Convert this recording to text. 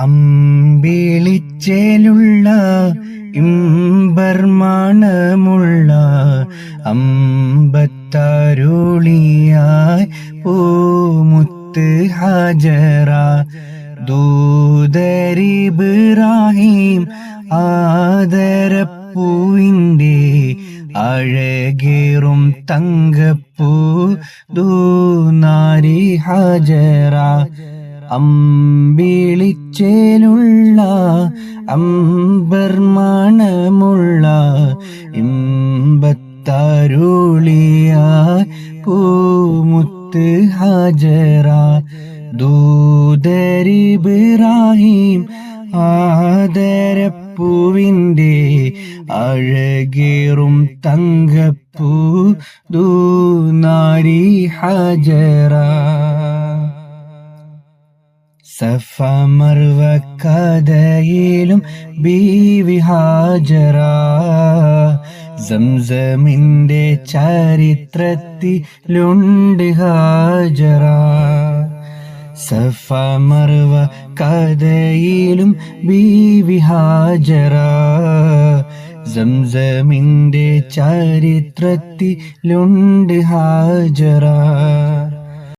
അമ്പിളിച്ചേലുള്ള ഇമ്പർമാണമുള്ള അമ്പത്താരുളിയായി പൂമുത്ത് ഹാജറ. ദൂതരിബ്രാഹിം ആദരപ്പൂവിന്റെ അഴകേറും തങ്കപ്പൂ ദൂനാരി ഹാജറ. അമ്പിളിച്ചേലുള്ള അമ്പർമാണമുള്ള ഇമ്പത്താരുളിയ പൂമുത്ത് ഹാജറ ദൂതരിബ്രാഹിം ആദരപ്പൂവിന്റെ അഴകേറും തങ്കപ്പൂ ദൂനാരി ഹജറ സഫ മർവ കഥയിലും ബീവി ഹാജറ സംസമിന്റെ ചരിത്രത്തിലുണ്ട് ഹാജറ സഫ മർവ കഥയിലും ബീവി ഹാജറ സംസമിന്റെ ചരിത്രത്തിലുണ്ട് ഹാജറ